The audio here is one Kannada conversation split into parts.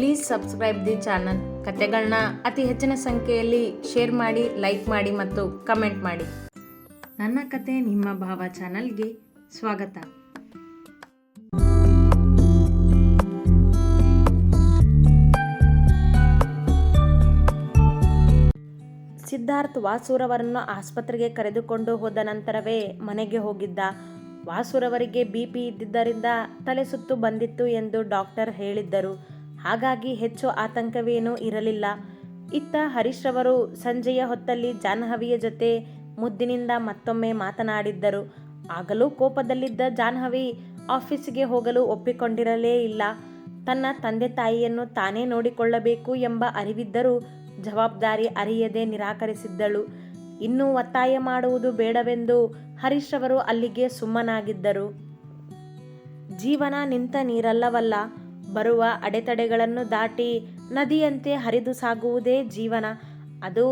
ಪ್ಲೀಸ್ ಸಬ್ಸ್ಕ್ರೈಬ್ ದಿ ಚಾನಲ್ ಕತೆಗಳನ್ನ ಅತಿ ಹೆಚ್ಚಿನ ಸಂಖ್ಯೆಯಲ್ಲಿ ಶೇರ್ ಮಾಡಿ ಲೈಕ್ ಮಾಡಿ ಮತ್ತು ಕಮೆಂಟ್ ಮಾಡಿ. ನನ್ನ ಕತೆ ನಿಮ್ಮ ಭಾವ ಚಾನಲ್ಗೆ ಸ್ವಾಗತ. ಸಿದ್ಧಾರ್ಥ್ ವಾಸೂರವರನ್ನು ಆಸ್ಪತ್ರೆಗೆ ಕರೆದುಕೊಂಡು ಹೋದ ನಂತರವೇ ಮನೆಗೆ ಹೋಗಿದ್ದ. ವಾಸುರವರಿಗೆ ಬಿ ಪಿ ಇದ್ದಿದ್ದರಿಂದ ತಲೆ ಸುತ್ತು ಬಂದಿತ್ತು ಎಂದು ಡಾಕ್ಟರ್ ಹೇಳಿದ್ದರು. ಹಾಗಾಗಿ ಹೆಚ್ಚು ಆತಂಕವೇನೂ ಇರಲಿಲ್ಲ. ಇತ್ತ ಹರೀಶ್ರವರು ಸಂಜೆಯ ಹೊತ್ತಲ್ಲಿ ಜಾಹ್ನವಿಯ ಜೊತೆ ಮುದ್ದಿನಿಂದ ಮತ್ತೊಮ್ಮೆ ಮಾತನಾಡಿದ್ದರು. ಆಗಲೂ ಕೋಪದಲ್ಲಿದ್ದ ಜಾಹ್ನವಿ ಆಫೀಸಿಗೆ ಹೋಗಲು ಒಪ್ಪಿಕೊಂಡಿರಲೇ ಇಲ್ಲ. ತನ್ನ ತಂದೆ ತಾಯಿಯನ್ನು ತಾನೇ ನೋಡಿಕೊಳ್ಳಬೇಕು ಎಂಬ ಅರಿವಿದ್ದರೂ ಜವಾಬ್ದಾರಿ ಅರಿಯದೆ ನಿರಾಕರಿಸಿದ್ದಳು. ಇನ್ನೂ ಒತ್ತಾಯ ಮಾಡುವುದು ಬೇಡವೆಂದು ಹರೀಶ್ರವರು ಅಲ್ಲಿಗೆ ಸುಮ್ಮನಾಗಿದ್ದರು. ಜೀವನ ನಿಂತ ನೀರಲ್ಲವಲ್ಲ. ಬರುವ ಅಡೆತಡೆಗಳನ್ನು ದಾಟಿ ನದಿಯಂತೆ ಹರಿದು ಸಾಗುವುದೇ ಜೀವನ. ಅದು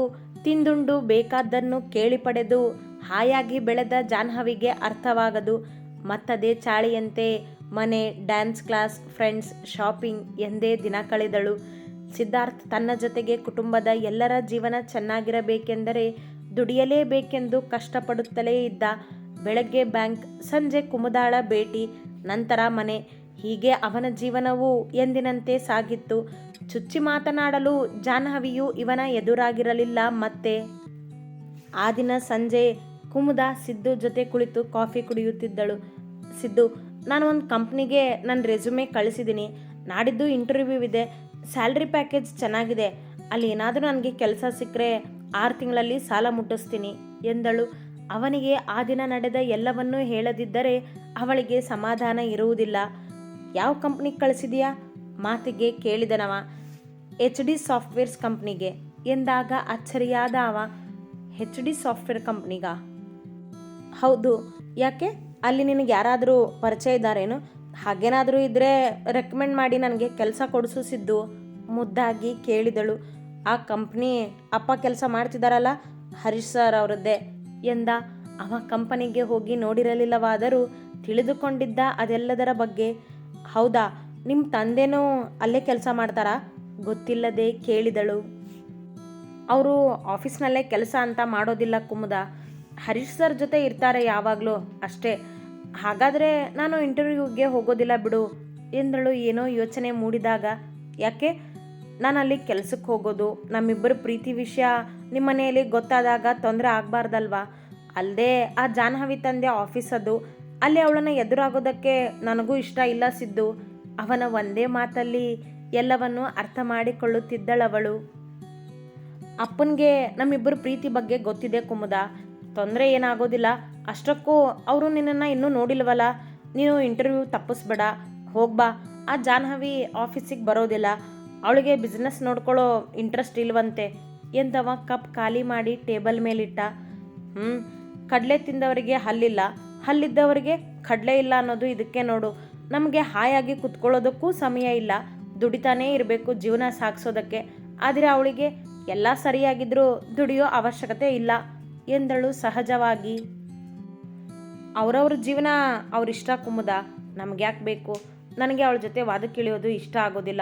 ತಿಂದುಂಡು ಬೇಕಾದ್ದನ್ನು ಕೇಳಿ ಪಡೆದು ಹಾಯಾಗಿ ಬೆಳೆದ ಜಾಹ್ನವಿಗೆ ಅರ್ಥವಾಗದು. ಮತ್ತದೇ ಚಾಳಿಯಂತೆ ಮನೆ, ಡ್ಯಾನ್ಸ್ ಕ್ಲಾಸ್, ಫ್ರೆಂಡ್ಸ್, ಶಾಪಿಂಗ್ ಎಂದೇ ದಿನ ಕಳೆದಳು. ಸಿದ್ಧಾರ್ಥ್ ತನ್ನ ಜೊತೆಗೆ ಕುಟುಂಬದ ಎಲ್ಲರ ಜೀವನ ಚೆನ್ನಾಗಿರಬೇಕೆಂದರೆ ದುಡಿಯಲೇಬೇಕೆಂದು ಕಷ್ಟಪಡುತ್ತಲೇ ಇದ್ದ ಬೆಳಗ್ಗೆ ಬ್ಯಾಂಕ್, ಸಂಜೆ ಕುಮುದಾಳ ಭೇಟಿ, ನಂತರ ಮನೆ. ಹೀಗೆ ಅವನ ಜೀವನವು ಎಂದಿನಂತೆ ಸಾಗಿತ್ತು. ಚುಚ್ಚಿ ಮಾತನಾಡಲು ಜಾಹ್ನವಿಯು ಇವನ ಎದುರಾಗಿರಲಿಲ್ಲ, ಮತ್ತೆ ಆ ದಿನ ಸಂಜೆ ಕುಮುದ ಸಿದ್ದು ಜೊತೆ ಕುಳಿತು ಕಾಫಿ ಕುಡಿಯುತ್ತಿದ್ದಳು. ಸಿದ್ದು, ನಾನು ಒಂದು ಕಂಪ್ನಿಗೆ ನನ್ನ ರೆಸ್ಯೂಮೆ ಕಳಿಸಿದ್ದೀನಿ ನಾಡಿದ್ದು ಇಂಟರ್ವ್ಯೂ ಇದೆ. ಸ್ಯಾಲ್ರಿ ಪ್ಯಾಕೇಜ್ ಚೆನ್ನಾಗಿದೆ. ಅಲ್ಲಿ ಏನಾದರೂ ನನಗೆ ಕೆಲಸ ಸಿಕ್ಕರೆ ಆರು ತಿಂಗಳಲ್ಲಿ ಸಾಲ ಮುಟ್ಟಿಸ್ತೀನಿ ಎಂದಳು. ಅವನಿಗೆ ಆ ದಿನ ನಡೆದ ಎಲ್ಲವನ್ನೂ ಹೇಳದಿದ್ದರೆ ಅವಳಿಗೆ ಸಮಾಧಾನ ಇರುವುದಿಲ್ಲ. ಯಾವ ಕಂಪ್ನಿಗೆ ಕಳಿಸಿದೆಯಾ? ಮಾತಿಗೆ ಕೇಳಿದನವ. ಎಚ್ ಡಿ ಸಾಫ್ಟ್ವೇರ್ಸ್ ಕಂಪ್ನಿಗೆ. ಎಂದಾಗ ಅಚ್ಚರಿಯಾದ ಅವ ಹೆಚ್ ಡಿ ಸಾಫ್ಟ್ವೇರ್ ಕಂಪ್ನಿಗ. ಹೌದು. ಯಾಕೆ? ಅಲ್ಲಿ ನಿನಗೆ ಯಾರಾದರೂ ಪರಿಚಯ ಇದ್ದಾರೇನು? ಹಾಗೇನಾದರೂ ಇದ್ದರೆ ರೆಕಮೆಂಡ್ ಮಾಡಿ ನನಗೆ ಕೆಲಸ ಕೊಡಿಸಿದ್ದು ಮುದ್ದಾಗಿ ಕೇಳಿದಳು. ಆ ಕಂಪ್ನಿ ಅಪ್ಪ ಕೆಲಸ ಮಾಡ್ತಿದ್ದಾರಲ್ಲ ಹರೀಶ್ ಸರ್ ಅವರದ್ದೇ ಎಂದ. ಅವ ಕಂಪನಿಗೆ ಹೋಗಿ ನೋಡಿರಲಿಲ್ಲವಾದರೂ ತಿಳಿದುಕೊಂಡಿದ್ದ ಅದೆಲ್ಲದರ ಬಗ್ಗೆ. ಹೌದಾ? ನಿಮ್ಮ ತಂದೆನೂ ಅಲ್ಲೇ ಕೆಲಸ ಮಾಡ್ತಾರಾ? ಗೊತ್ತಿಲ್ಲದೆ ಕೇಳಿದಳು. ಅವರು ಆಫೀಸ್ನಲ್ಲೇ ಕೆಲಸ ಅಂತ ಮಾಡೋದಿಲ್ಲ ಕುಮುದ. ಹರೀಶ್ ಸರ್ ಜೊತೆ ಇರ್ತಾರೆ ಯಾವಾಗಲೂ ಅಷ್ಟೇ. ಹಾಗಾದರೆ ನಾನು ಇಂಟರ್ವ್ಯೂಗೆ ಹೋಗೋದಿಲ್ಲ ಬಿಡು ಎಂದಳು ಏನೋ ಯೋಚನೆ ಮೂಡಿದಾಗ. ಯಾಕೆ? ನಾನು ಅಲ್ಲಿ ಕೆಲಸಕ್ಕೆ ಹೋಗೋದು, ನಮ್ಮಿಬ್ಬರ ಪ್ರೀತಿ ವಿಷಯ ನಿಮ್ಮ ಮನೆಯಲ್ಲಿ ಗೊತ್ತಾದಾಗ ತೊಂದರೆ ಆಗಬಾರ್ದಲ್ವಾ? ಅಲ್ಲದೆ ಆ ಜಾನ್ಹವಿ ತಂದೆ ಆಫೀಸ್ ಅದು ಅಲ್ಲಿ ಅವಳನ್ನು ಎದುರಾಗೋದಕ್ಕೆ ನನಗೂ ಇಷ್ಟ ಇಲ್ಲ ಸಿದ್ದು. ಅವನ ಒಂದೇ ಮಾತಲ್ಲಿ ಎಲ್ಲವನ್ನು ಅರ್ಥ ಮಾಡಿಕೊಳ್ಳುತ್ತಿದ್ದಳವಳು. ಅಪ್ಪನಿಗೆ ನಮ್ಮಿಬ್ಬರ ಪ್ರೀತಿ ಬಗ್ಗೆ ಗೊತ್ತಿದೆ ಕುಮುದ. ತೊಂದರೆ ಏನಾಗೋದಿಲ್ಲ. ಅಷ್ಟಕ್ಕೂ ಅವರು ನಿನ್ನನ್ನು ಇನ್ನೂ ನೋಡಿಲ್ವಲ್ಲ. ನೀನು ಇಂಟರ್ವ್ಯೂ ತಪ್ಪಿಸ್ಬೇಡ. ಹೋಗ್ಬಾ ಆ ಜಾಹ್ನವಿ ಆಫೀಸಿಗೆ ಬರೋದಿಲ್ಲ. ಅವಳಿಗೆ ಬಿಸ್ನೆಸ್ ನೋಡ್ಕೊಳ್ಳೋ ಇಂಟ್ರೆಸ್ಟ್ ಇಲ್ವಂತೆ. ಎಂದವ ಕಪ್ ಖಾಲಿ ಮಾಡಿ ಟೇಬಲ್ ಮೇಲಿಟ್ಟ. ಹ್ಞೂ ಕಡಲೆ ತಿಂದವರಿಗೆ ಹಲ್ಲಿಲ್ಲ. ಹಲ್ಲಿದ್ದವರಿಗೆ ಕಡಲೆ ಇಲ್ಲ ಅನ್ನೋದು ಇದಕ್ಕೆ ನೋಡು. ನಮಗೆ ಹಾಯಾಗಿ ಕುತ್ಕೊಳ್ಳೋದಕ್ಕೂ ಸಮಯ ಇಲ್ಲ. ದುಡಿತಾನೇ ಇರಬೇಕು ಜೀವನ ಸಾಗಿಸೋದಕ್ಕೆ. ಆದರೆ ಅವಳಿಗೆ ಎಲ್ಲ ಸರಿಯಾಗಿದ್ದರೂ ದುಡಿಯೋ ಅವಶ್ಯಕತೆ ಇಲ್ಲ ಎಂದಳು ಸಹಜವಾಗಿ. ಅವರವ್ರ ಜೀವನ ಅವ್ರಿಷ್ಟ ಕುಮುದ. ನಮ್ಗೆ ಯಾಕೆ ಬೇಕು? ನನಗೆ ಅವಳ ಜೊತೆ ವಾದಕ್ಕಿಳಿಯೋದು ಇಷ್ಟ ಆಗೋದಿಲ್ಲ.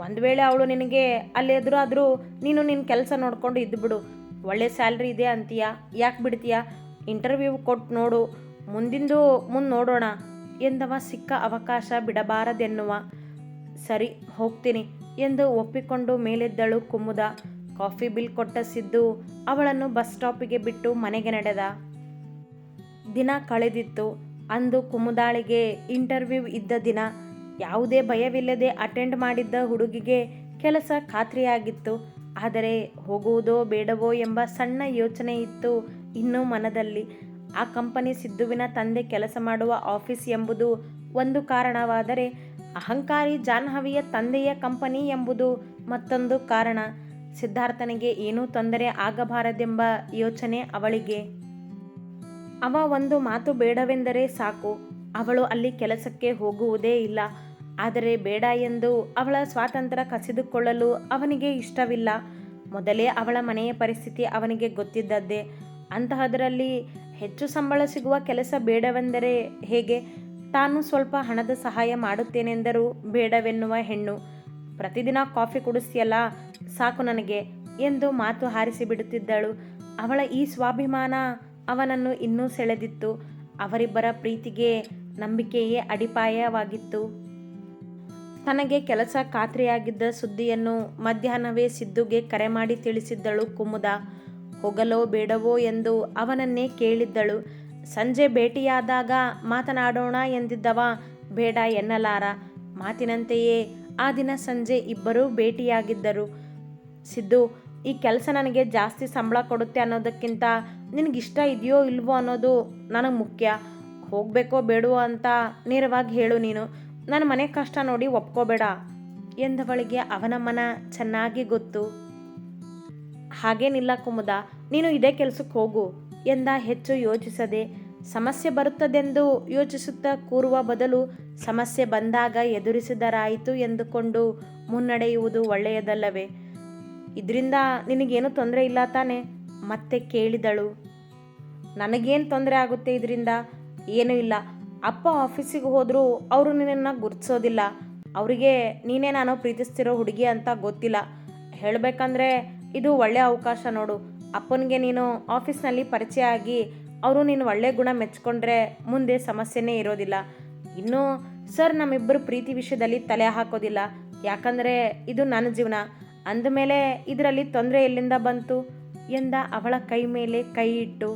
ಒಂದು ವೇಳೆ ಅವಳು ನಿನಗೆ ಅಲ್ಲಿ ಎದುರಾದರೂ ನೀನು ನಿನ್ನ ಕೆಲಸ ನೋಡಿಕೊಂಡು ಇದ್ದುಬಿಡು ಒಳ್ಳೆ ಸ್ಯಾಲ್ರಿ ಇದೆ ಅಂತೀಯ? ಯಾಕೆ ಬಿಡ್ತೀಯ? ಇಂಟರ್ವ್ಯೂ ಕೊಟ್ಟು ನೋಡು. ಮುಂದಿಂದು ಮುಂದೆ ನೋಡೋಣ. ಎಂದವ ಸಿಕ್ಕ ಅವಕಾಶ ಬಿಡಬಾರದೆನ್ನುವ. ಸರಿ, ಹೋಗ್ತೀನಿ ಎಂದು ಒಪ್ಪಿಕೊಂಡು ಮೇಲೆದ್ದಳು ಕುಮುದ. ಕಾಫಿ ಬಿಲ್ ಕೊಟ್ಟ ಸಿದ್ದು ಅವಳನ್ನು ಬಸ್ ಸ್ಟಾಪಿಗೆ ಬಿಟ್ಟು ಮನೆಗೆ ನಡೆದ. ದಿನ ಕಳೆದಿತ್ತು. ಅಂದು ಕುಮುದಾಳಿಗೆ ಇಂಟರ್ವ್ಯೂ ಇದ್ದ ದಿನ. ಯಾವುದೇ ಭಯವಿಲ್ಲದೆ ಅಟೆಂಡ್ ಮಾಡಿದ್ದ ಹುಡುಗಿಗೆ ಕೆಲಸ ಖಾತ್ರಿಯಾಗಿತ್ತು. ಆದರೆ ಹೋಗುವುದೋ ಬೇಡವೋ ಎಂಬ ಸಣ್ಣ ಯೋಚನೆ ಇತ್ತು ಇನ್ನೂ ಮನದಲ್ಲಿ. ಆ ಕಂಪನಿ ಸಿದ್ದುವಿನ ತಂದೆ ಕೆಲಸ ಮಾಡುವ ಆಫೀಸ್ ಎಂಬುದು ಒಂದು ಕಾರಣವಾದರೆ ಅಹಂಕಾರಿ ಜಾಹ್ನವಿಯ ತಂದೆಯ ಕಂಪನಿ ಎಂಬುದು ಮತ್ತೊಂದು ಕಾರಣ. ಸಿದ್ಧಾರ್ಥನಿಗೆ ಏನೂ ತೊಂದರೆ ಆಗಬಾರದೆಂಬ ಯೋಚನೆ ಅವಳಿಗೆ. ಅವ ಒಂದು ಮಾತು ಬೇಡವೆಂದರೆ ಸಾಕು. ಅವಳು ಅಲ್ಲಿ ಕೆಲಸಕ್ಕೆ ಹೋಗುವುದೇ ಇಲ್ಲ. ಆದರೆ ಬೇಡ ಎಂದು ಅವಳ ಸ್ವಾತಂತ್ರ್ಯ ಕಸಿದುಕೊಳ್ಳಲು ಅವನಿಗೆ ಇಷ್ಟವಿಲ್ಲ. ಮೊದಲೇ ಅವಳ ಮನೆಯ ಪರಿಸ್ಥಿತಿ ಅವನಿಗೆ ಗೊತ್ತಿದ್ದದ್ದೇ. ಅಂತಹದರಲ್ಲಿ ಹೆಚ್ಚು ಸಂಬಳ ಸಿಗುವ ಕೆಲಸ ಬೇಡವೆಂದರೆ ಹೇಗೆ? ತಾನು ಸ್ವಲ್ಪ ಹಣದ ಸಹಾಯ ಮಾಡುತ್ತೇನೆಂದರೂ ಬೇಡವೆನ್ನುವ ಹೆಣ್ಣು. ಪ್ರತಿದಿನ ಕಾಫಿ ಕುಡಿಸ್ತಿಯಲ್ಲ ಸಾಕು ನನಗೆ ಎಂದು ಮಾತು ಹಾರಿಸಿ ಬಿಡುತ್ತಿದ್ದಳು. ಅವಳ ಈ ಸ್ವಾಭಿಮಾನ ಅವನನ್ನು ಇನ್ನೂ ಸೆಳೆದಿತ್ತು. ಅವರಿಬ್ಬರ ಪ್ರೀತಿಗೆ ನಂಬಿಕೆಯೇ ಅಡಿಪಾಯವಾಗಿತ್ತು. ತನಗೆ ಕೆಲಸ ಖಾತ್ರಿಯಾಗಿದ್ದ ಸುದ್ದಿಯನ್ನು ಮಧ್ಯಾಹ್ನವೇ ಸಿದ್ದುಗೆ ಕರೆ ಮಾಡಿ ತಿಳಿಸಿದ್ದಳು ಕುಮುದ. ಹೋಗಲೋ ಬೇಡವೋ ಎಂದು ಅವನನ್ನೇ ಕೇಳಿದ್ದಳು. ಸಂಜೆ ಭೇಟಿಯಾದಾಗ ಮಾತನಾಡೋಣ ಎಂದಿದ್ದವ. ಬೇಡ ಎನ್ನಲಾರ. ಮಾತಿನಂತೆಯೇ ಆ ದಿನ ಸಂಜೆ ಇಬ್ಬರೂ ಭೇಟಿಯಾಗಿದ್ದರು. ಸಿದ್ದು, ಈ ಕೆಲಸ ನನಗೆ ಜಾಸ್ತಿ ಸಂಬಳ ಕೊಡುತ್ತೆ ಅನ್ನೋದಕ್ಕಿಂತ ನಿನಗಿಷ್ಟ ಇದೆಯೋ ಇಲ್ವೋ ಅನ್ನೋದು ನನಗೆ ಮುಖ್ಯ. ಹೋಗಬೇಕೋ ಬೇಡವೋ ಅಂತ ನೇರವಾಗಿ ಹೇಳು ನೀನು. ನನ್ನ ಮನೆ ಕಷ್ಟ ನೋಡಿ ಒಪ್ಕೋಬೇಡ ಎಂದವಳಿಗೆ ಅವನ ಮನ ಚೆನ್ನಾಗಿ ಗೊತ್ತು. ಹಾಗೇನಿಲ್ಲ ಕುಮುದ, ನೀನು ಇದೇ ಕೆಲಸಕ್ಕೆ ಹೋಗು ಎಂದ ಹೆಚ್ಚು ಯೋಚಿಸದೆ, ಸಮಸ್ಯೆ ಬರುತ್ತದೆಂದು ಯೋಚಿಸುತ್ತಾ ಕೂರುವ ಬದಲು ಸಮಸ್ಯೆ ಬಂದಾಗ ಎದುರಿಸಿದರಾಯಿತು ಎಂದುಕೊಂಡು ಮುನ್ನಡೆಯುವುದು ಒಳ್ಳೆಯದಲ್ಲವೇ? ಇದರಿಂದ ನಿನಗೇನು ತೊಂದರೆ ಇಲ್ಲ ತಾನೆ? ಮತ್ತೆ ಕೇಳಿದಳು. ನನಗೇನು ತೊಂದರೆ ಆಗುತ್ತೆ ಇದರಿಂದ? ಏನೂ ಇಲ್ಲ. ಅಪ್ಪ ಆಫೀಸಿಗೆ ಹೋದರೂ ಅವರು ನಿನ್ನನ್ನು ಗುರ್ತಿಸೋದಿಲ್ಲ. ಅವರಿಗೆ ನೀನೇ ನಾನು ಪ್ರೀತಿಸ್ತಿರೋ ಹುಡುಗಿ ಅಂತ ಗೊತ್ತಿಲ್ಲ. ಹೇಳಬೇಕಂದ್ರೆ ಇದು ಒಳ್ಳೆಯ ಅವಕಾಶ ನೋಡು. ಅಪ್ಪನಿಗೆ ನೀನು ಆಫೀಸ್ನಲ್ಲಿ ಪರಿಚಯ ಆಗಿ ಅವರು ನೀನು ಒಳ್ಳೆ ಗುಣ ಮೆಚ್ಕೊಂಡ್ರೆ ಮುಂದೆ ಸಮಸ್ಯೆನೇ ಇರೋದಿಲ್ಲ. ಇನ್ನು ಸರ್ ನಮ್ಮಿಬ್ಬರು ಪ್ರೀತಿ ವಿಷಯದಲ್ಲಿ ತಲೆ ಹಾಕೋದಿಲ್ಲ. ಯಾಕಂದರೆ ಇದು ನನ್ನ ಜೀವನ. ಅಂದಮೇಲೆ ಇದರಲ್ಲಿ ತೊಂದರೆ ಎಲ್ಲಿಂದ ಬಂತು? ಎಂದ ಅವಳ ಕೈ ಮೇಲೆ ಕೈ ಇಟ್ಟು.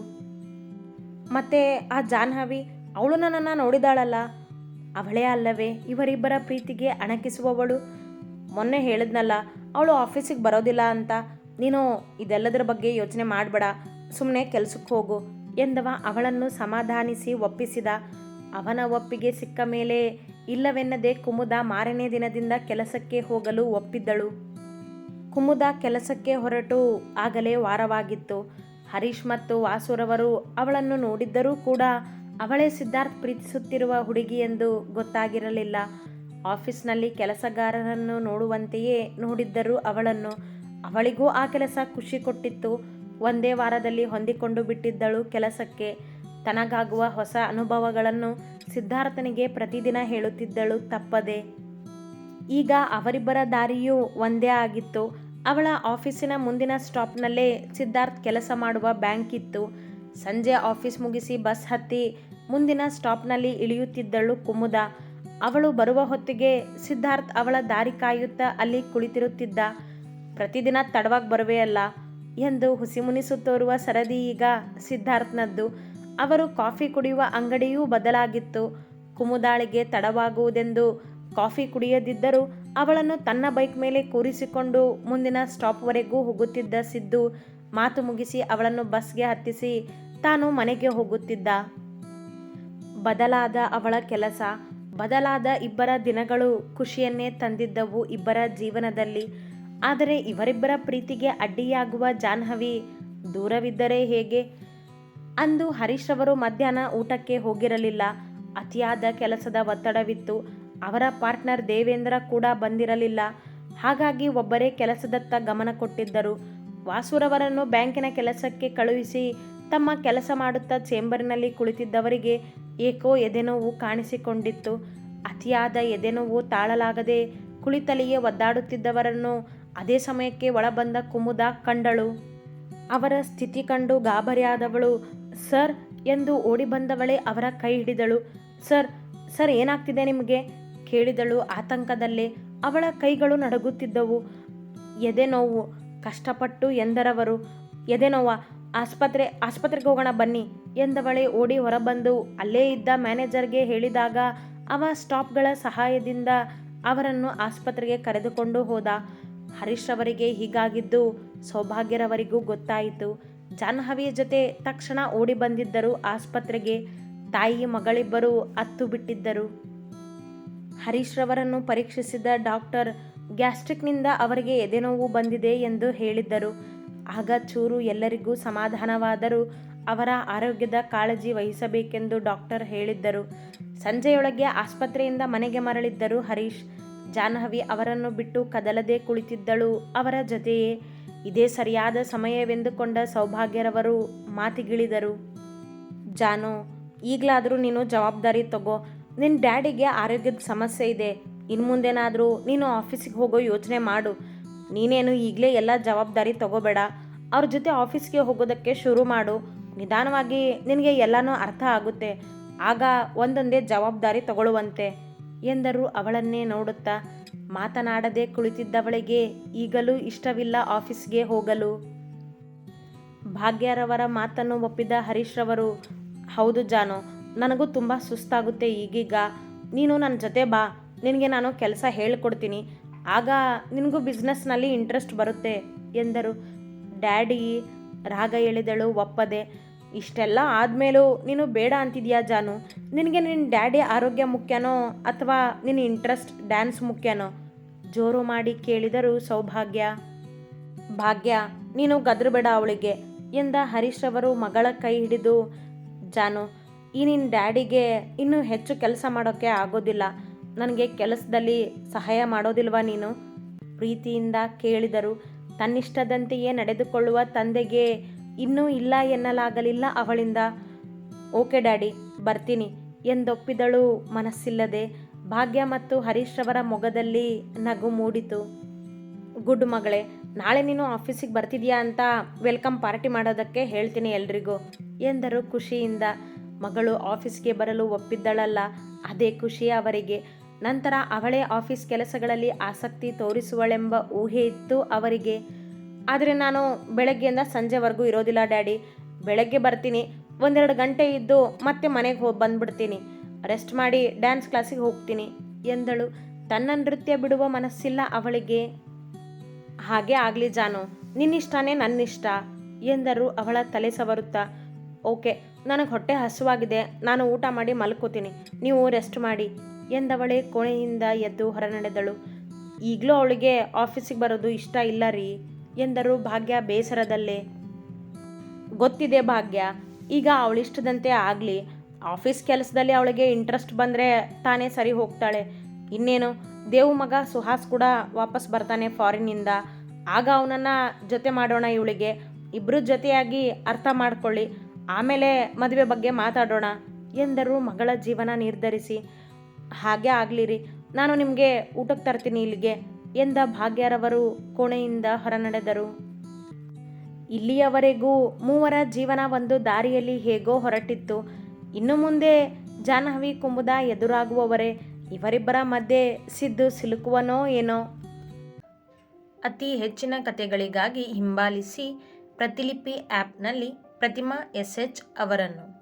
ಮತ್ತೆ ಆ ಜಾಹ್ನವಿ, ಅವಳು ನನ್ನನ್ನು ನೋಡಿದಾಳಲ್ಲ? ಅವಳೇ ಅಲ್ಲವೇ, ಇವರಿಬ್ಬರ ಪ್ರೀತಿಗೆ ಅಣಕಿಸುವವಳು? ಮೊನ್ನೆ ಹೇಳಿದ್ನಲ್ಲ, ಅವಳು ಆಫೀಸಿಗೆ ಬರೋದಿಲ್ಲ ಅಂತ. ನೀನು ಇದೆಲ್ಲದರ ಬಗ್ಗೆ ಯೋಚನೆ ಮಾಡಬೇಡ ಸುಮ್ಮನೆ ಕೆಲಸಕ್ಕೆ ಹೋಗು ಎಂದವ. ಅವಳನ್ನು ಸಮಾಧಾನಿಸಿ ಒಪ್ಪಿಸಿದ. ಅವನ ಒಪ್ಪಿಗೆ ಸಿಕ್ಕ ಮೇಲೆ ಇಲ್ಲವೆನ್ನದೆ ಕುಮುದ ಮಾರನೇ ದಿನದಿಂದ ಕೆಲಸಕ್ಕೆ ಹೋಗಲು ಒಪ್ಪಿದ್ದಳು. ಕುಮುದ ಕೆಲಸಕ್ಕೆ ಹೊರಟು ಆಗಲೇ ವಾರವಾಗಿತ್ತು. ಹರೀಶ್ ಮತ್ತು ವಾಸುರವರು ಅವಳನ್ನು ನೋಡಿದ್ದರೂ ಕೂಡ ಅವಳೇ ಸಿದ್ಧಾರ್ಥ್ ಪ್ರೀತಿಸುತ್ತಿರುವ ಹುಡುಗಿ ಎಂದು ಗೊತ್ತಾಗಿರಲಿಲ್ಲ. ಆಫೀಸ್ನಲ್ಲಿ ಕೆಲಸಗಾರರನ್ನು ನೋಡುವಂತೆಯೇ ನೋಡಿದ್ದರು ಅವಳನ್ನು ಅವಳಿಗೂ ಆ ಕೆಲಸ ಖುಷಿ ಕೊಟ್ಟಿತ್ತು. ಒಂದೇ ವಾರದಲ್ಲಿ ಹೊಂದಿಕೊಂಡು ಬಿಟ್ಟಿದ್ದಳು ಕೆಲಸಕ್ಕೆ. ತನಗಾಗುವ ಹೊಸ ಅನುಭವಗಳನ್ನು ಸಿದ್ಧಾರ್ಥನಿಗೆ ಪ್ರತಿದಿನ ಹೇಳುತ್ತಿದ್ದಳು ತಪ್ಪದೆ. ಈಗ ಅವರಿಬ್ಬರ ದಾರಿಯೂ ಒಂದೇ ಆಗಿತ್ತು. ಅವಳ ಆಫೀಸಿನ ಮುಂದಿನ ಸ್ಟಾಪ್ನಲ್ಲೇ ಸಿದ್ಧಾರ್ಥ್ ಕೆಲಸ ಮಾಡುವ ಬ್ಯಾಂಕ್ ಇತ್ತು. ಸಂಜೆ ಆಫೀಸ್ ಮುಗಿಸಿ ಬಸ್ ಹತ್ತಿ ಮುಂದಿನ ಸ್ಟಾಪ್ನಲ್ಲಿ ಇಳಿಯುತ್ತಿದ್ದಳು ಕುಮುದ. ಅವಳು ಬರುವ ಹೊತ್ತಿಗೆ ಸಿದ್ಧಾರ್ಥ್ ಅವಳ ದಾರಿ ಕಾಯುತ್ತಾ ಅಲ್ಲಿ ಕುಳಿತಿರುತ್ತಿದ್ದ. ಪ್ರತಿದಿನ ತಡವಾಗಿ ಬರುವೆಯಲ್ಲ ಎಂದು ಹುಸಿಮುನಿಸುತ್ತೋರುವ ಸರದಿ ಈಗ ಸಿದ್ಧಾರ್ಥ್ನದ್ದು. ಅವರು ಕಾಫಿ ಕುಡಿಯುವ ಅಂಗಡಿಯೂ ಬದಲಾಗಿತ್ತು. ಕುಮುದಾಳಿಗೆ ತಡವಾಗುವುದೆಂದು ಕಾಫಿ ಕುಡಿಯದಿದ್ದರೂ ಅವಳನ್ನು ತನ್ನ ಬೈಕ್ ಮೇಲೆ ಕೂರಿಸಿಕೊಂಡು ಮುಂದಿನ ಸ್ಟಾಪ್ವರೆಗೂ ಹೋಗುತ್ತಿದ್ದ ಸಿದ್ದು ಮಾತು ಮುಗಿಸಿ ಅವಳನ್ನು ಬಸ್ಗೆ ಹತ್ತಿಸಿ ತಾನು ಮನೆಗೆ ಹೋಗುತ್ತಿದ್ದ. ಬದಲಾದ ಅವಳ ಕೆಲಸ, ಬದಲಾದ ಇಬ್ಬರ ದಿನಗಳು ಖುಷಿಯನ್ನೇ ತಂದಿದ್ದವು ಇಬ್ಬರ ಜೀವನದಲ್ಲಿ. ಆದರೆ ಇವರಿಬ್ಬರ ಪ್ರೀತಿಗೆ ಅಡ್ಡಿಯಾಗುವ ಜಾಹ್ನವಿ ದೂರವಿದ್ದರೆ ಹೇಗೆ? ಅಂದು ಹರೀಶ್ ಅವರು ಮಧ್ಯಾಹ್ನ ಊಟಕ್ಕೆ ಹೋಗಿರಲಿಲ್ಲ. ಅತಿಯಾದ ಕೆಲಸದ ಒತ್ತಡವಿತ್ತು. ಅವರ ಪಾರ್ಟ್ನರ್ ದೇವೇಂದ್ರ ಕೂಡ ಬಂದಿರಲಿಲ್ಲ. ಹಾಗಾಗಿ ಒಬ್ಬರೇ ಕೆಲಸದತ್ತ ಗಮನ ಕೊಟ್ಟಿದ್ದರು. ವಾಸುರವರನ್ನು ಬ್ಯಾಂಕಿನ ಕೆಲಸಕ್ಕೆ ಕಳುಹಿಸಿ ತಮ್ಮ ಕೆಲಸ ಮಾಡುತ್ತಾ ಚೇಂಬರ್ನಲ್ಲಿ ಕುಳಿತಿದ್ದವರಿಗೆ ಏಕೋ ಎದೆನೋವು ಕಾಣಿಸಿಕೊಂಡಿತ್ತು. ಅತಿಯಾದ ಎದೆನೋವು ತಾಳಲಾಗದೆ ಕುಳಿತಲ್ಲಿಯೇ ಒದ್ದಾಡುತ್ತಿದ್ದವರನ್ನು ಅದೇ ಸಮಯಕ್ಕೆ ಒಳಬಂದ ಕುಮುದ ಕಂಡಳು. ಅವರ ಸ್ಥಿತಿ ಕಂಡು ಗಾಬರಿಯಾದವಳು, ಸರ್ ಎಂದು ಓಡಿ ಬಂದವಳೇ ಅವರ ಕೈ ಹಿಡಿದಳು. ಸರ್ ಸರ್, ಏನಾಗ್ತಿದೆ ನಿಮಗೆ? ಕೇಳಿದಳು ಆತಂಕದಲ್ಲೇ. ಅವಳ ಕೈಗಳು ನಡುಗುತ್ತಿದ್ದವು. ಎದೆ ನೋವು, ಕಷ್ಟಪಟ್ಟು ಎಂದರವರು. ಎದೆ ನೋವ, ಆಸ್ಪತ್ರೆ, ಆಸ್ಪತ್ರೆಗೆ ಹೋಗೋಣ ಬನ್ನಿ ಎಂದವಳೆ ಓಡಿ ಹೊರಬಂದು ಅಲ್ಲೇ ಇದ್ದ ಮ್ಯಾನೇಜರ್ಗೆ ಹೇಳಿದಾಗ ಅವ ಸ್ಟಾಪ್ಗಳ ಸಹಾಯದಿಂದ ಅವರನ್ನು ಆಸ್ಪತ್ರೆಗೆ ಕರೆದುಕೊಂಡು ಹೋದ. ಹರೀಶ್ ಅವರಿಗೆ ಹೀಗಾಗಿದ್ದು ಸೌಭಾಗ್ಯರವರಿಗೂ ಗೊತ್ತಾಯಿತು. ಜಾಹ್ನವಿಯ ಜೊತೆ ತಕ್ಷಣ ಓಡಿ ಬಂದಿದ್ದರು. ಆಸ್ಪತ್ರೆಗೆ ತಾಯಿ ಮಗಳಿಬ್ಬರು ಅತ್ತು ಬಿಟ್ಟಿದ್ದರು. ಹರೀಶ್ ರವರನ್ನು ಪರೀಕ್ಷಿಸಿದ ಡಾಕ್ಟರ್ ಗ್ಯಾಸ್ಟ್ರಿಕ್ನಿಂದ ಅವರಿಗೆ ಎದೆನೋವು ಬಂದಿದೆ ಎಂದು ಹೇಳಿದ್ದರು. ಆಗ ಚೂರು ಎಲ್ಲರಿಗೂ ಸಮಾಧಾನವಾದರೂ ಅವರ ಆರೋಗ್ಯದ ಕಾಳಜಿ ವಹಿಸಬೇಕೆಂದು ಡಾಕ್ಟರ್ ಹೇಳಿದ್ದರು. ಸಂಜೆಯೊಳಗೆ ಆಸ್ಪತ್ರೆಯಿಂದ ಮನೆಗೆ ಮರಳಿದ್ದರು ಹರೀಶ್. ಜಾಹ್ನವಿ ಅವರನ್ನು ಬಿಟ್ಟು ಕದಲದೆ ಕುಳಿತಿದ್ದಳು. ಅವರ ಜೊತೆಯೇ ಇದೇ ಸರಿಯಾದ ಸಮಯವೆಂದುಕೊಂಡ ಸೌಭಾಗ್ಯರವರು ಮಾತಿಗಿಳಿದರು. ಜಾನು, ಈಗಲಾದರೂ ನೀನು ಜವಾಬ್ದಾರಿ ತಗೋ. ನಿನ್ನ ಡ್ಯಾಡಿಗೆ ಆರೋಗ್ಯದ ಸಮಸ್ಯೆ ಇದೆ. ಇನ್ನು ಮುಂದೇನಾದರೂ ನೀನು ಆಫೀಸಿಗೆ ಹೋಗೋ ಯೋಚನೆ ಮಾಡು. ನೀನೇನು ಈಗಲೇ ಎಲ್ಲ ಜವಾಬ್ದಾರಿ ತಗೋಬೇಡ. ಅವ್ರ ಜೊತೆ ಆಫೀಸ್ಗೆ ಹೋಗೋದಕ್ಕೆ ಶುರು ಮಾಡು. ನಿಧಾನವಾಗಿ ನಿನಗೆ ಎಲ್ಲನೂ ಅರ್ಥ ಆಗುತ್ತೆ. ಆಗ ಒಂದೊಂದೇ ಜವಾಬ್ದಾರಿ ತಗೊಳ್ಳುವಂತೆ. ಎಂದರು ಅವಳನ್ನೇ ನೋಡುತ್ತಾ ಮಾತನಾಡದೆ ಕುಳಿತಿದ್ದವಳಿಗೆ ಈಗಲೂ ಇಷ್ಟವಿಲ್ಲ ಆಫೀಸ್ಗೆ ಹೋಗಲು. ಭಾಗ್ಯರವರ ಮಾತನ್ನು ಒಪ್ಪಿದ ಹರೀಶ್ರವರು, ಹೌದು ಜಾನು, ನನಗೂ ತುಂಬ ಸುಸ್ತಾಗುತ್ತೆ ಈಗೀಗ. ನೀನು ನನ್ನ ಜೊತೆ ಬಾ, ನಿನಗೆ ನಾನು ಕೆಲಸ ಹೇಳಿಕೊಡ್ತೀನಿ. ಆಗ ನಿನಗೂ ಬಿಸ್ನೆಸ್ನಲ್ಲಿ ಇಂಟ್ರೆಸ್ಟ್ ಬರುತ್ತೆ ಎಂದರು. ಡ್ಯಾಡಿ ರಾಗ ಎಳೆದಳು ಒಪ್ಪದೆ ಇಷ್ಟೆಲ್ಲ ಆದಮೇಲೂ ನೀನು ಬೇಡ ಅಂತಿದ್ಯಾ ಜಾನು? ನಿನಗೆ ನಿನ್ನ ಡ್ಯಾಡಿ ಆರೋಗ್ಯ ಮುಖ್ಯನೋ ಅಥವಾ ನಿನ್ನ ಇಂಟ್ರೆಸ್ಟ್ ಡ್ಯಾನ್ಸ್ ಮುಖ್ಯನೋ? ಜೋರು ಮಾಡಿ ಕೇಳಿದರು ಸೌಭಾಗ್ಯ. ಭಾಗ್ಯ, ನೀನು ಗದ್ರಬೇಡ ಅವಳಿಗೆ ಎಂದ ಹರೀಶ್ ಅವರು ಮಗಳ ಕೈ ಹಿಡಿದು. ಜಾನು, ಈ ನಿನ್ನ ಡ್ಯಾಡಿಗೆ ಇನ್ನೂ ಹೆಚ್ಚು ಕೆಲಸ ಮಾಡೋಕ್ಕೆ ಆಗೋದಿಲ್ಲ. ನನಗೆ ಕೆಲಸದಲ್ಲಿ ಸಹಾಯ ಮಾಡೋದಿಲ್ವಾ ನೀನು? ಪ್ರೀತಿಯಿಂದ ಕೇಳಿದರು ತನ್ನಿಷ್ಟದಂತೆಯೇ ನಡೆದುಕೊಳ್ಳುವ ತಂದೆಗೆ ಇನ್ನೂ ಇಲ್ಲ ಎನ್ನಲಾಗಲಿಲ್ಲ ಅವಳಿಂದ. ಓಕೆ ಡ್ಯಾಡಿ, ಬರ್ತೀನಿ, ಎಂದೊಪ್ಪಿದಳು ಮನಸ್ಸಿಲ್ಲದೆ. ಭಾಗ್ಯ ಮತ್ತು ಹರೀಶ್ ಅವರ ಮೊಗದಲ್ಲಿ ನಗು ಮೂಡಿತು. ಗುಡ್ ಮಗಳೇ, ನಾಳೆ ನೀನು ಆಫೀಸಿಗೆ ಬರ್ತಿದ್ಯಾ ಅಂತ ವೆಲ್ಕಮ್ ಪಾರ್ಟಿ ಮಾಡೋದಕ್ಕೆ ಹೇಳ್ತೀನಿ ಎಲ್ರಿಗೂ, ಎಂದರು ಖುಷಿಯಿಂದ. ಮಗಳು ಆಫೀಸ್ಗೆ ಬರಲು ಒಪ್ಪಿದ್ದಳಲ್ಲ, ಅದೇ ಖುಷಿ ಅವರಿಗೆ. ನಂತರ ಅವಳೇ ಆಫೀಸ್ ಕೆಲಸಗಳಲ್ಲಿ ಆಸಕ್ತಿ ತೋರಿಸುವಳೆಂಬ ಊಹೆ ಇತ್ತು ಅವರಿಗೆ. ಆದರೆ ನಾನು ಬೆಳಗ್ಗೆಯಿಂದ ಸಂಜೆವರೆಗೂ ಇರೋದಿಲ್ಲ, ಡ್ಯಾಡಿ. ಬೆಳಗ್ಗೆ ಬರ್ತೀನಿ. ಒಂದೆರಡು ಗಂಟೆ ಇದ್ದು ಮತ್ತೆ ಮನೆಗೆ ಹೋಗಿ ಬಂದ್ಬಿಡ್ತೀನಿ. ರೆಸ್ಟ್ ಮಾಡಿ ಡ್ಯಾನ್ಸ್ ಕ್ಲಾಸಿಗೆ ಹೋಗ್ತೀನಿ ಎಂದಳು. ತನ್ನ ನೃತ್ಯ ಬಿಡುವ ಮನಸ್ಸಿಲ್ಲ ಅವಳಿಗೆ. ಹಾಗೆ ಆಗಲಿ ಜಾನು, ನಿನ್ನಿಷ್ಟನೇ ನನ್ನಿಷ್ಟ ಎಂದರು ಅವಳ ತಲೆ ಸವರುತ್ತಾ. ಓಕೆ, ನನಗೆ ಹೊಟ್ಟೆ ಹಸುವಾಗಿದೆ. ನಾನು ಊಟ ಮಾಡಿ ಮಲ್ಕೋತೀನಿ. ನೀವು ರೆಸ್ಟ್ ಮಾಡಿ ಎಂದವಳೆ ಕೋಣೆಯಿಂದ ಎದ್ದು ಹೊರನಡೆದಳು. ಈಗಲೂ ಅವಳಿಗೆ ಆಫೀಸಿಗೆ ಬರೋದು ಇಷ್ಟ ಇಲ್ಲ ರೀ. ಎಂದರು ಭಾಗ್ಯ ಬೇಸರದಲ್ಲೇ. ಗೊತ್ತಿದೆ ಭಾಗ್ಯ, ಈಗ ಅವಳಿಷ್ಟದಂತೆ ಆಗಲಿ. ಆಫೀಸ್ ಕೆಲಸದಲ್ಲಿ ಅವಳಿಗೆ ಇಂಟ್ರೆಸ್ಟ್ ಬಂದರೆ ತಾನೇ ಸರಿ ಹೋಗ್ತಾಳೆ. ಇನ್ನೇನು, ದೇವು ಮಗ ಸುಹಾಸ್ ಕೂಡ ವಾಪಸ್ ಬರ್ತಾನೆ ಫಾರಿನ್ನಿಂದ. ಆಗ ಅವನನ್ನು ಜೊತೆ ಮಾಡೋಣ ಇವಳಿಗೆ. ಇಬ್ಬರು ಜೊತೆಯಾಗಿ ಅರ್ಥ ಮಾಡಿಕೊಳ್ಳಿ. ಆಮೇಲೆ ಮದುವೆ ಬಗ್ಗೆ ಮಾತಾಡೋಣ ಎಂದರು ಮಗಳ ಜೀವನ ನಿರ್ಧರಿಸಿ. ಹಾಗೆ ಆಗಲಿರಿ, ನಾನು ನಿಮಗೆ ಊಟಕ್ಕೆ ತರ್ತೀನಿ ಇಲ್ಲಿಗೆ. ಎಂದ ಭಾಗ್ಯರವರು ಕೋಣೆಯಿಂದ ಹೊರನಡೆದರು. ಇಲ್ಲಿಯವರೆಗೂ ಮೂವರ ಜೀವನ ಒಂದು ದಾರಿಯಲ್ಲಿ ಹೇಗೋ ಹೊರಟಿತ್ತು. ಇನ್ನು ಮುಂದೆ ಜಾಹ್ನವಿ ಕುಂಬುದ ಎದುರಾಗುವವರೇ, ಇವರಿಬ್ಬರ ಮಧ್ಯೆ ಸಿದ್ದು ಸಿಲುಕುವನೋ ಏನೋ? ಅತಿ ಹೆಚ್ಚಿನ ಕಥೆಗಳಿಗಾಗಿ ಹಿಂಬಾಲಿಸಿ ಪ್ರತಿಲಿಪಿ ಆ್ಯಪ್ನಲ್ಲಿ ಪ್ರತಿಮಾ ಎಸ್ ಎಚ್ ಅವರನ್ನು.